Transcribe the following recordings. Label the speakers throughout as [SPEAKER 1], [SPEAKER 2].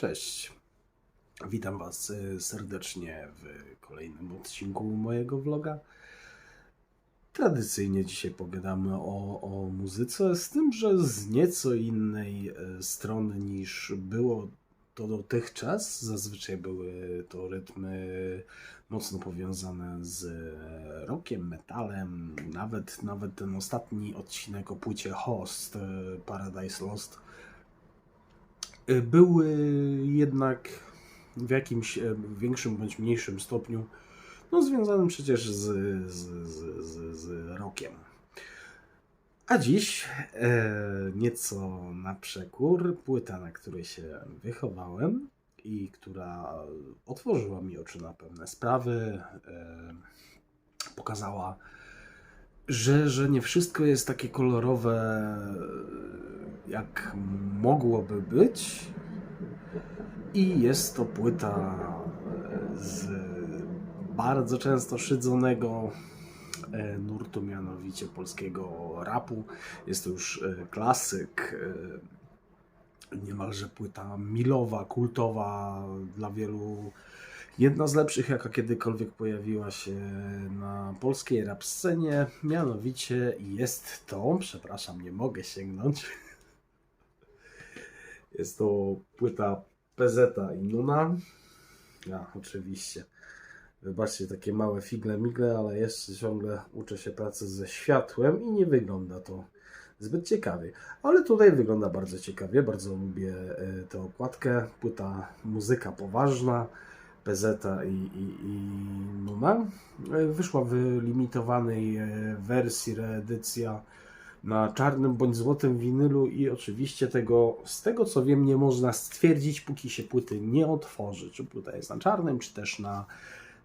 [SPEAKER 1] Cześć. Witam Was y, serdecznie w kolejnym odcinku mojego vloga. Tradycyjnie dzisiaj pogadamy o, o muzyce, z tym, że z nieco innej y, strony niż było to dotychczas. Zazwyczaj były to rytmy mocno powiązane z rockiem, metalem. Nawet, nawet ten ostatni odcinek o płycie Host, y, Paradise Lost, y, były jednak w jakimś e, większym bądź mniejszym stopniu no, związanym przecież z, z, z, z, z rockiem. A dziś e, nieco na przekór, płyta, na której się wychowałem i która otworzyła mi oczy na pewne sprawy, e, pokazała, że, że nie wszystko jest takie kolorowe, jak mogłoby być. I jest to płyta z bardzo często szydzonego e, nurtu, mianowicie polskiego rapu. Jest to już e, klasyk, e, niemalże płyta milowa, kultowa dla wielu. Jedna z lepszych, jaka kiedykolwiek pojawiła się na polskiej rap scenie, mianowicie jest to, przepraszam, nie mogę sięgnąć. Jest to płyta PZ i Nuna. Ja, oczywiście. Wybaczcie takie małe figle migle, ale jeszcze ciągle uczę się pracy ze światłem i nie wygląda to zbyt ciekawie. Ale tutaj wygląda bardzo ciekawie, bardzo lubię e, tę okładkę. Płyta muzyka poważna, PZ i, i, i Nuna. Wyszła w limitowanej e, wersji, reedycja na czarnym bądź złotym winylu i oczywiście tego, z tego co wiem, nie można stwierdzić, póki się płyty nie otworzy, czy płyta jest na czarnym, czy też na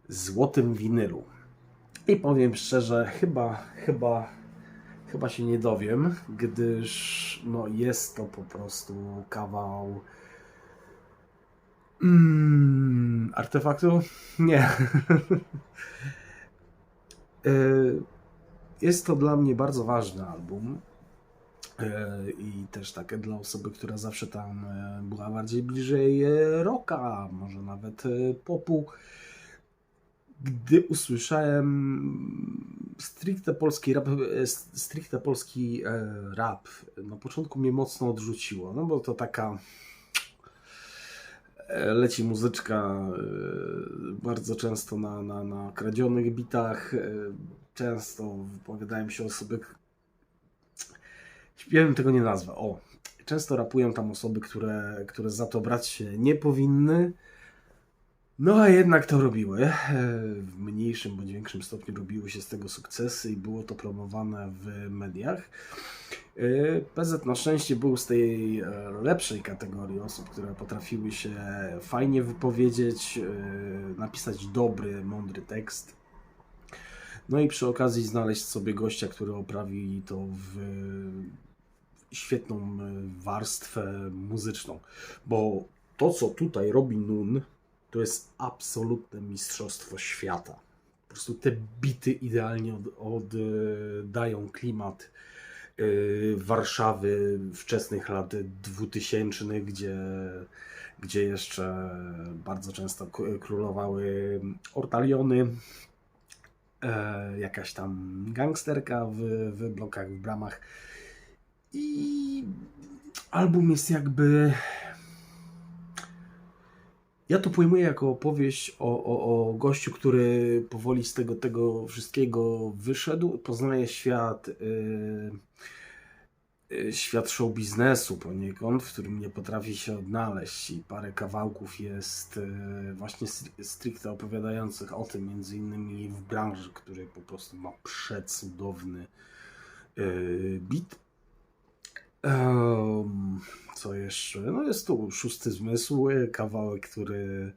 [SPEAKER 1] złotym winylu. I powiem szczerze, chyba, chyba, chyba się nie dowiem, gdyż no, jest to po prostu kawał mm, artefaktu? Nie. Y, jest to dla mnie bardzo ważny album. E, I też takie dla osoby, która zawsze tam e, była bardziej bliżej rocka, może nawet popu. Gdy usłyszałem stricte polski rap, stricte polski rap, na początku mnie mocno odrzuciło, no bo to taka leci muzyczka e, bardzo często na, na, na kradzionych bitach, e, często wypowiadają się osoby, śpiewem tego nie nazwę, o, często rapują tam osoby, które, które za to brać się nie powinny, no a jednak to robiły. E, W mniejszym bądź większym stopniu robiły się z tego sukcesy i było to promowane w mediach. E, PZ na szczęście był z tej e, lepszej kategorii osób, które potrafiły się fajnie wypowiedzieć, e, napisać dobry, mądry tekst. No i przy okazji znaleźć sobie gościa, który oprawi to w świetną e, warstwę muzyczną. Bo to, co tutaj robi Nun, to jest absolutne mistrzostwo świata. Po prostu te bity idealnie od, oddają klimat Warszawy wczesnych lat 2000, gdzie, gdzie jeszcze bardzo często królowały ortaliony, e, jakaś tam gangsterka w, w blokach, w bramach. I album jest jakby ja to pojmuję jako opowieść o, o, o gościu, który powoli z tego, tego wszystkiego wyszedł, poznaje świat, yy, świat show biznesu poniekąd, w którym nie potrafi się odnaleźć i parę kawałków jest yy, właśnie stri- stricte opowiadających o tym, między innymi w branży, który po prostu ma przecudowny yy, beat. Co jeszcze? No jest tu szósty zmysł, e, kawałek, który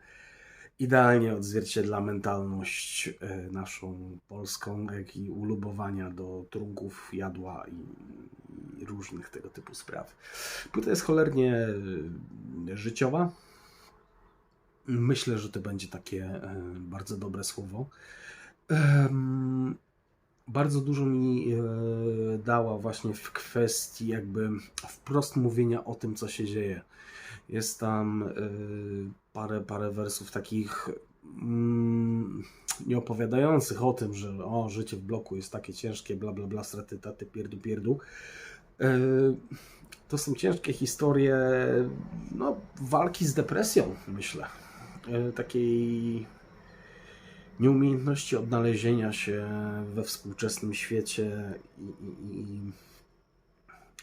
[SPEAKER 1] idealnie odzwierciedla mentalność e, naszą polską, jak i ulubowania do trunków, jadła i, różnych tego typu spraw. Płyta jest cholernie e, życiowa. Myślę, że to będzie takie bardzo dobre słowo. Bardzo dużo mi e, dała właśnie w kwestii jakby wprost mówienia o tym, co się dzieje. Jest tam y, parę, parę wersów takich mm, nie opowiadających o tym, że o, życie w bloku jest takie ciężkie, bla bla bla, straty, taty, pierdu, pierdu. Y, to są ciężkie historie no, walki z depresją, myślę. Takiej nieumiejętności odnalezienia się we współczesnym świecie i, i,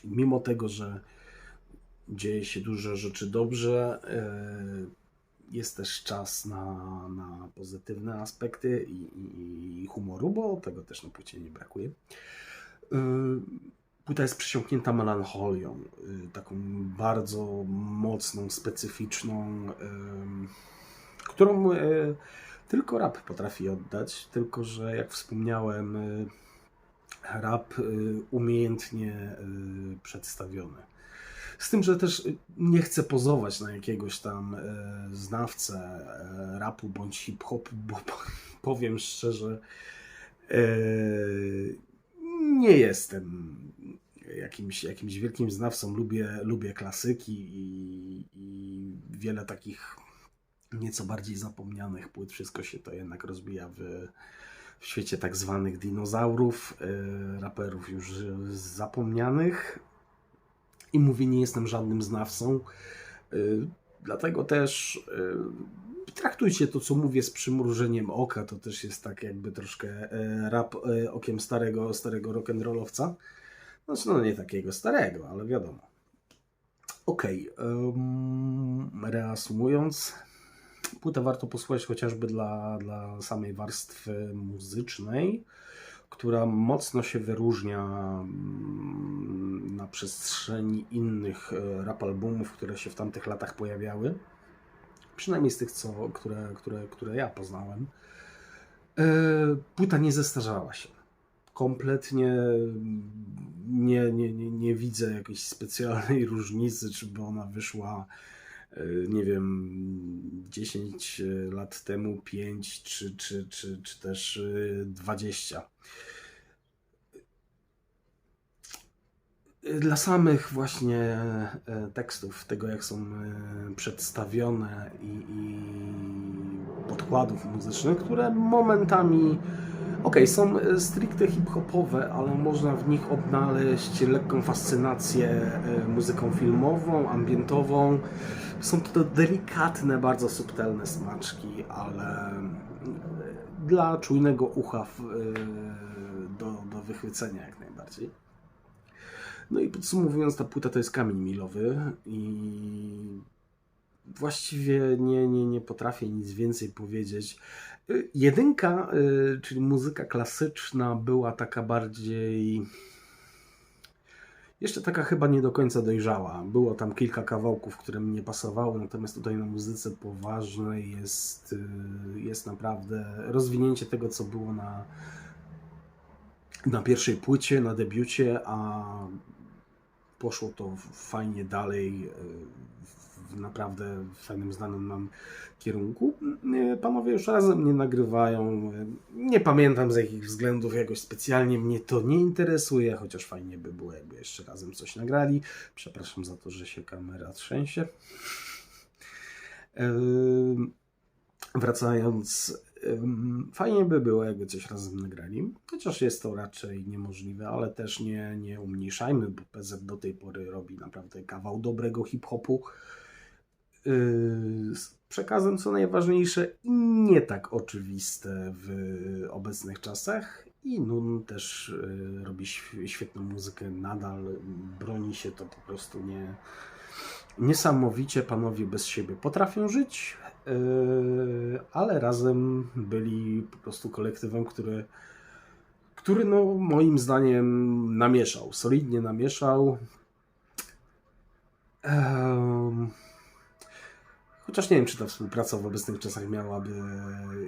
[SPEAKER 1] i mimo tego, że dzieje się dużo rzeczy dobrze, e, jest też czas na, na pozytywne aspekty i, i, i humoru, bo tego też na płycie nie brakuje. E, Płyta jest przesiąknięta melancholią, e, taką bardzo mocną, specyficzną, którą tylko rap potrafi oddać, tylko że jak wspomniałem, rap umiejętnie przedstawiony. Z tym, że też nie chcę pozować na jakiegoś tam znawcę rapu bądź hip-hopu, bo powiem szczerze, nie jestem jakimś, jakimś wielkim znawcą. Lubię, lubię klasyki i, i wiele takich nieco bardziej zapomnianych płyt. Wszystko się to jednak rozbija w, w świecie tak zwanych dinozaurów, raperów już zapomnianych i mówię, nie jestem żadnym znawcą. Y, dlatego też y, traktujcie to, co mówię, z przymrużeniem oka. To też jest tak jakby troszkę e, rap e, okiem starego, starego rock'n'rollowca. Znaczy, no nie takiego starego, ale wiadomo. Okej, okay, um, reasumując, płytę warto posłuchać chociażby dla, dla samej warstwy muzycznej która mocno się wyróżnia mm, na przestrzeni innych e, rap albumów, które się w tamtych latach pojawiały. Przynajmniej z tych, co, które, które, które ja poznałem. E, płyta nie zestarzała się. Kompletnie nie, nie, nie, nie widzę jakiejś specjalnej różnicy, czy by ona wyszła nie wiem, 10 lat temu, 5 czy, czy, czy, czy też 20 dla samych właśnie e, tekstów, tego jak są e, przedstawione i, i podkładów muzycznych, które momentami ok, są e, stricte hip-hopowe, ale można w nich odnaleźć lekką fascynację muzyką filmową, ambientową. Są to delikatne, bardzo subtelne smaczki, ale dla czujnego ucha do, do wychwycenia jak najbardziej. No i podsumowując, ta płyta to jest kamień milowy i właściwie nie, nie, nie potrafię nic więcej powiedzieć. Y, jedynka, y, czyli muzyka klasyczna, była taka bardziej. Jeszcze taka chyba nie do końca dojrzała. Było tam kilka kawałków, które mi nie pasowały, natomiast tutaj na muzyce poważnej jest, y, jest naprawdę rozwinięcie tego, co było na, na pierwszej płycie, na debiucie, a poszło to fajnie dalej, e, w naprawdę fajnym, znanym nam kierunku. E, panowie już razem nie nagrywają. E, nie pamiętam z jakich względów jakoś specjalnie mnie to nie interesuje, chociaż fajnie by było, jakby jeszcze razem coś nagrali. Przepraszam za to, że się kamera trzęsie. Wracając, Fajnie by było, jakby coś razem nagrali, chociaż jest to raczej niemożliwe, ale też nie, nie umniejszajmy, bo PZ do tej pory robi naprawdę kawał dobrego hip-hopu. Yy, z przekazem, co najważniejsze, i nie tak oczywiste w obecnych czasach. I Nun też yy, robi świetną muzykę, nadal broni się to po prostu nie, niesamowicie. Panowie bez siebie potrafią żyć, Yy, ale razem byli po prostu kolektywem, który, który no, moim zdaniem namieszał, solidnie namieszał. Chociaż nie wiem, czy ta współpraca w obecnych czasach miałaby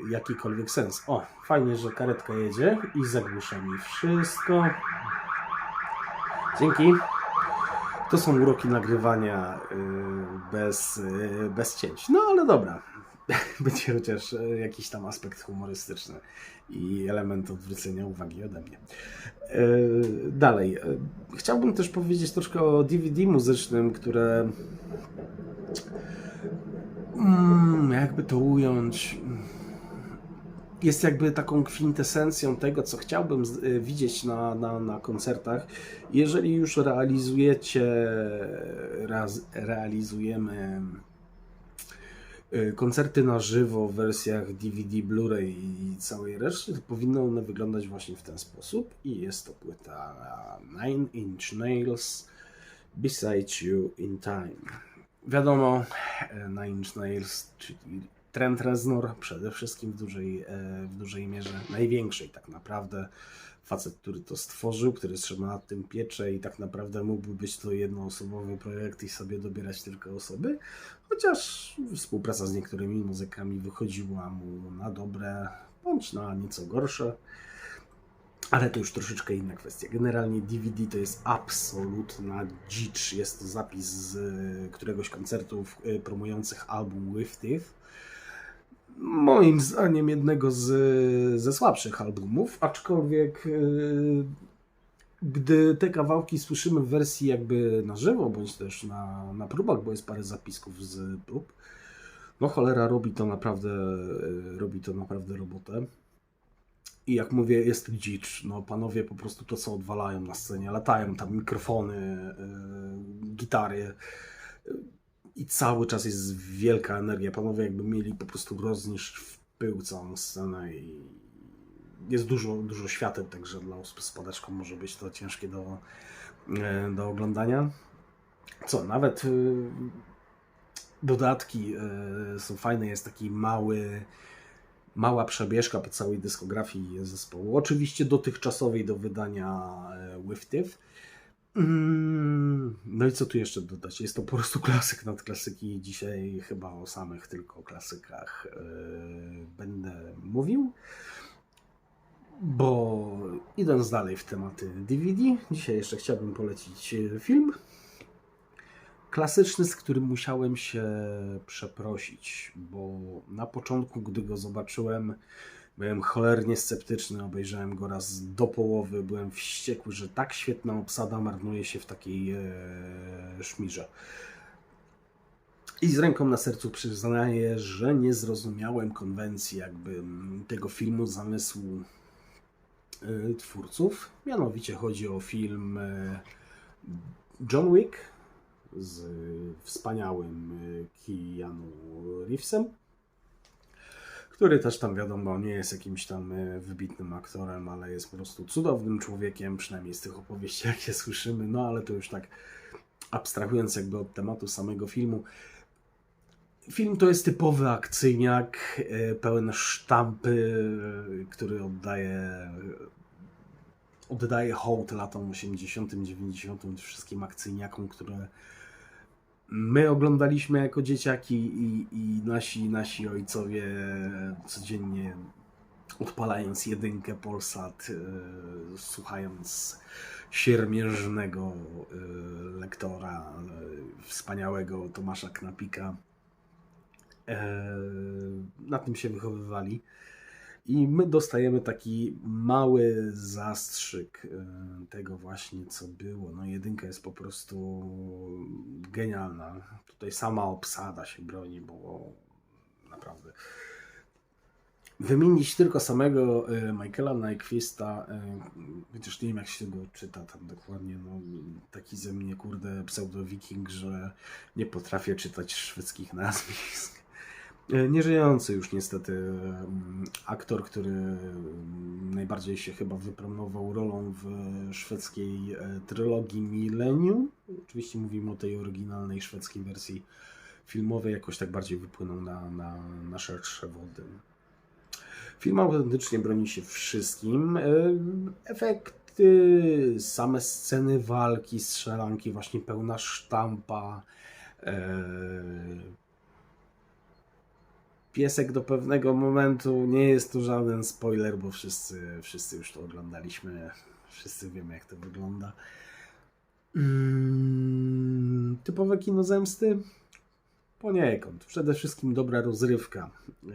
[SPEAKER 1] jakikolwiek sens. O, fajnie, że karetka jedzie i zagłusza mi wszystko. Dzięki. To są uroki nagrywania y, bez, y, bez cięć. No ale dobra. Będzie chociaż y, jakiś tam aspekt humorystyczny i element odwrócenia uwagi ode mnie. Dalej. Chciałbym też powiedzieć troszkę o DVD muzycznym, które Mm, jakby to ująć? Jest jakby taką kwintesencją tego, co chciałbym y, widzieć na, na, na koncertach. Jeżeli już realizujecie, raz, realizujemy y, koncerty na żywo w wersjach DVD, Blu-ray i całej reszty, to powinny one wyglądać właśnie w ten sposób. I jest to płyta Nine Inch Nails Beside You in Time. Wiadomo, Nine Inch Nails, czyli Trent Reznor przede wszystkim w dużej, e, w dużej mierze, największej tak naprawdę. Facet, który to stworzył, który trzeba nad tym piecze i tak naprawdę mógłby być to jednoosobowy projekt i sobie dobierać tylko osoby, chociaż współpraca z niektórymi muzykami wychodziła mu na dobre, bądź na nieco gorsze. Ale to już troszeczkę inna kwestia. Generalnie DVD to jest absolutna dzicz. Jest to zapis z y, któregoś koncertów y, promujących album With Teeth. Moim zdaniem jednego z, ze słabszych albumów, aczkolwiek gdy te kawałki słyszymy w wersji jakby na żywo, bądź też na, na próbach, bo jest parę zapisków z prób, no cholera robi to naprawdę, robi to naprawdę robotę. I jak mówię, jest dzicz. No, panowie po prostu to, co odwalają na scenie, latają tam mikrofony, yy, gitary. I cały czas jest wielka energia. Panowie jakby mieli po prostu roznieść w pył całą scenę i jest dużo, dużo świateł, także dla osób z padaczką może być to ciężkie do, yy, do oglądania. Co, nawet yy, dodatki są fajne. Jest taki mały mała przebieżka po całej dyskografii zespołu. Oczywiście dotychczasowej do wydania e, Tiff. Mm, No i co tu jeszcze dodać? Jest to po prostu klasyk nad klasyki. Dzisiaj chyba o samych tylko klasykach e, będę mówił. Bo idąc dalej w tematy DVD, dzisiaj jeszcze chciałbym polecić film klasyczny, z którym musiałem się przeprosić, bo na początku, gdy go zobaczyłem, byłem cholernie sceptyczny, obejrzałem go raz do połowy, byłem wściekły, że tak świetna obsada marnuje się w takiej e, szmirze. I z ręką na sercu przyznaję, że nie zrozumiałem konwencji jakby tego filmu, zamysłu e, twórców. Mianowicie chodzi o film e, John Wick z wspaniałym y, Keanu Reevesem, który też tam wiadomo nie jest jakimś tam y, wybitnym aktorem, ale jest po prostu cudownym człowiekiem, przynajmniej z tych opowieści jakie słyszymy, no ale to już tak abstrahując jakby od tematu samego filmu. Film to jest typowy akcyjniak, y, pełen sztampy, który oddaje oddaje hołd latom 80., 90., wszystkim akcyjniakom, które my oglądaliśmy jako dzieciaki i, i nasi, nasi ojcowie codziennie odpalając jedynkę Polsat, y, słuchając siermierznego y, lektora, y, wspaniałego Tomasza Knapika. Na tym się wychowywali. I my dostajemy taki mały zastrzyk e, tego właśnie, co było. No jedynka jest po prostu genialna. Tutaj sama obsada się broni, bo naprawdę wymienić tylko samego e, Michaela Nyquista, e, chociaż nie wiem jak się go czyta tam dokładnie, no taki ze mnie kurde pseudo-wiking, że nie potrafię czytać szwedzkich nazwisk. E, Nieżyjący już niestety mm, aktor, który mm, najbardziej się chyba wypromował rolą w szwedzkiej e, trylogii Millennium. Oczywiście mówimy o tej oryginalnej szwedzkiej wersji filmowej, jakoś tak bardziej wypłynął na, na, na szersze wody. Film autentycznie broni się wszystkim. E, Efekty, same sceny walki, strzelanki, właśnie pełna sztampa. Piesek do pewnego momentu nie jest to żaden spoiler, bo wszyscy, wszyscy już to oglądaliśmy. Wszyscy wiemy, jak to wygląda. Mm, typowe kino zemsty? Poniekąd. Przede wszystkim dobra rozrywka, e,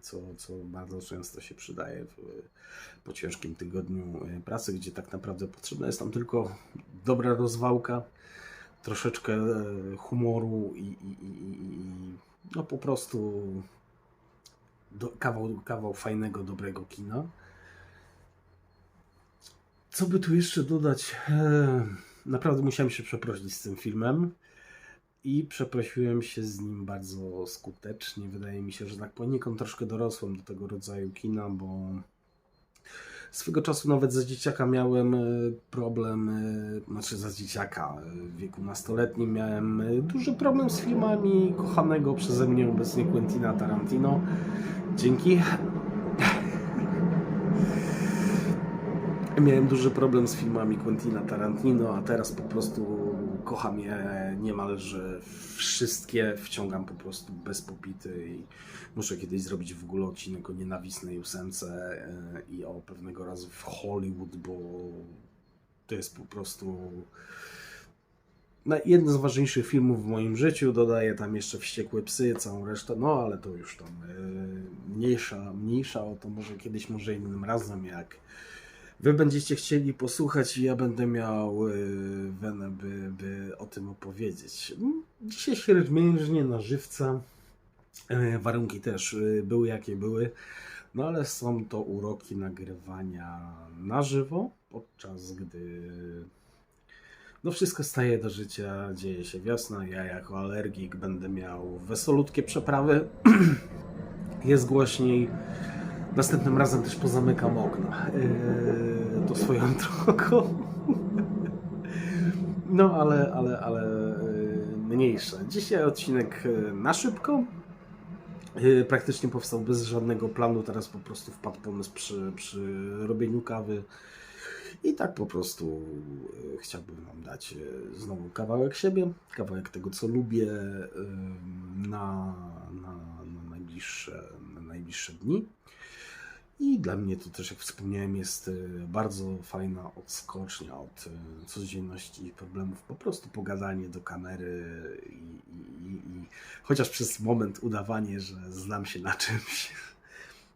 [SPEAKER 1] co, co bardzo często się przydaje w, po ciężkim tygodniu e, pracy, gdzie tak naprawdę potrzebna jest tam tylko dobra rozwałka. troszeczkę e, humoru i, i, i i no po prostu do, kawał, kawał fajnego, dobrego kina. Co by tu jeszcze dodać? Eee, Naprawdę musiałem się przeprosić z tym filmem i przeprosiłem się z nim bardzo skutecznie. Wydaje mi się, że tak poniekąd troszkę dorosłem do tego rodzaju kina, bo swego czasu nawet za dzieciaka miałem e, problem, e, znaczy za dzieciaka e, w wieku nastoletnim miałem duży problem z filmami kochanego przeze mnie obecnie Quentina Tarantino. Dzięki. Miałem duży problem z filmami Quentina Tarantino, a teraz po prostu kocham je niemalże wszystkie. Wciągam po prostu bez popity i muszę kiedyś zrobić w ogóle odcinek o nienawistnej ósemce e, i o pewnego razu w Hollywood, bo to jest po prostu jeden z ważniejszych filmów w moim życiu. Dodaję tam jeszcze Wściekłe Psy, całą resztę, no ale to już tam e, mniejsza, mniejsza o to może kiedyś, może innym razem, jak Wy będziecie chcieli posłuchać i ja będę miał yy, wenę, by, by o tym opowiedzieć. Dzisiaj średmierznie na żywca. Yy, warunki też yy, były jakie były. No ale są to uroki nagrywania na żywo, podczas gdy no wszystko staje do życia, dzieje się wiosna. Ja jako alergik będę miał wesolutkie przeprawy. Jest głośniej. Następnym razem też pozamykam okna. Yy, to swoją drogą. No, ale, ale, ale yy, mniejsze. Dzisiaj odcinek yy, na szybko. Praktycznie powstał bez żadnego planu. Teraz po prostu wpadł pomysł przy, przy robieniu kawy. I tak po prostu chciałbym Wam dać znowu kawałek siebie, kawałek tego, co lubię na, na, na, najbliższe, na najbliższe dni. I dla mnie to też, jak wspomniałem, jest y, bardzo fajna odskocznia od y, codzienności i problemów. Po prostu pogadanie do kamery i, i, i chociaż przez moment udawanie, że znam się na czymś.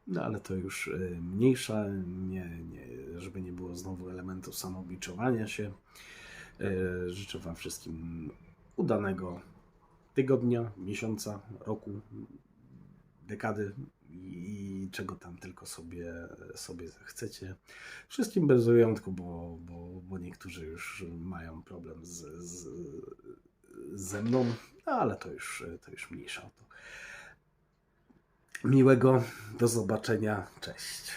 [SPEAKER 1] No ale to już y, mniejsza, nie, nie, żeby nie było znowu elementów samoobliczowania się. Życzę Wam wszystkim udanego tygodnia, miesiąca, roku, dekady i czego tam tylko sobie, sobie zechcecie. Wszystkim bez wyjątku, bo, bo, bo niektórzy już mają problem z, z, ze mną, no, ale to już, to już mniejsza o to. Miłego, do zobaczenia, cześć.